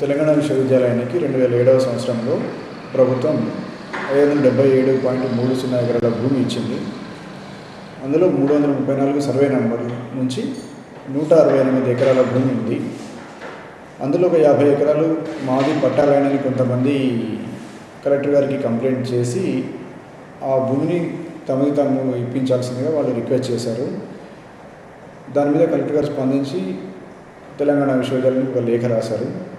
తెలంగాణ విశ్వవిద్యాలయానికి రెండు వేల ఏడవ సంవత్సరంలో ప్రభుత్వం ఐదు వందల డెబ్బై ఏడు పాయింట్ మూడు సున్నా ఎకరాల భూమి ఇచ్చింది. అందులో మూడు వందల ముప్పై నాలుగు సర్వే నంబర్ నుంచి నూట అరవై ఎనిమిది ఎకరాల భూమి ఉంది. అందులో ఒక యాభై ఎకరాలు మాది పట్టాలైనని కొంతమంది కలెక్టర్ గారికి కంప్లైంట్ చేసి ఆ భూమిని తమది తాము ఇప్పించాల్సిందిగా వాళ్ళు రిక్వెస్ట్ చేశారు. దాని మీద కలెక్టర్ గారు స్పందించి తెలంగాణ విశ్వవిద్యాలయానికి ఒక లేఖ రాశారు.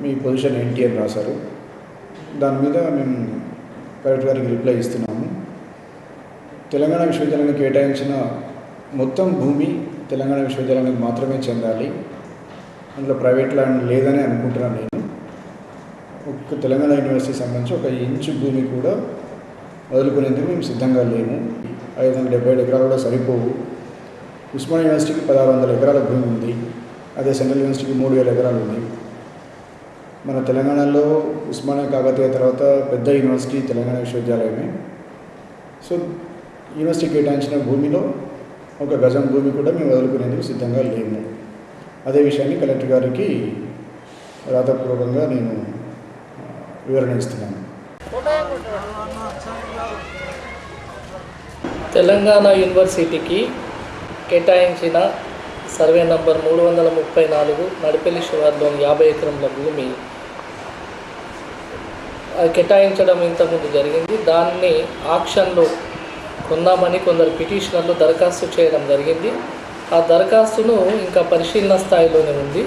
మీ పొజిషన్ ఏంటి అని రాశారు. దాని మీద మేము కలెక్టర్ గారికి రిప్లై ఇస్తున్నాము. తెలంగాణ విశ్వవిద్యాలయానికి కేటాయించిన మొత్తం భూమి తెలంగాణ విశ్వవిద్యాలయానికి మాత్రమే చెందాలి. అందులో ప్రైవేట్ ల్యాండ్ లేదని అనుకుంటున్నాను నేను. ఒక తెలంగాణ యూనివర్సిటీకి సంబంధించి ఒక ఇంచు భూమి కూడా వదులుకునేందుకు మేము సిద్ధంగా లేము. ఐదు వందల డెబ్బై ఐదు ఎకరాలు కూడా సరిపోవు. ఉస్మానియా యూనివర్సిటీకి పదహారు వందల ఎకరాల భూమి ఉంది. అదే సెంట్రల్ యూనివర్సిటీకి మూడు వేల ఎకరాలు ఉంది. మన తెలంగాణలో ఉస్మానియా కాకతీయ తర్వాత పెద్ద యూనివర్సిటీ తెలంగాణ విశ్వవిద్యాలయమే. సో యూనివర్సిటీ కేటాయించిన భూమిలో ఒక గజం భూమి కూడా మేము వదులుకునేందుకు సిద్ధంగా లేము. అదే విషయాన్ని కలెక్టర్ గారికి రాతపూర్వకంగా నేను వివరణ ఇస్తున్నాను. తెలంగాణ యూనివర్సిటీకి కేటాయించిన సర్వే నంబర్ మూడు వందల ముప్పై నాలుగు నడిపెల్లి శివార్లోని యాభై ఎకరంల భూమి. అది కేటాయించడం ఇంతకుముందు జరిగింది. దాన్ని ఆక్షన్లో కొందామని కొందరు పిటిషనర్లు దరఖాస్తు చేయడం జరిగింది. ఆ దరఖాస్తును ఇంకా పరిశీలన స్థాయిలోనే ఉంది.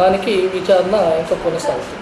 దానికి విచారణ ఇంకా కొనసాగుతుంది.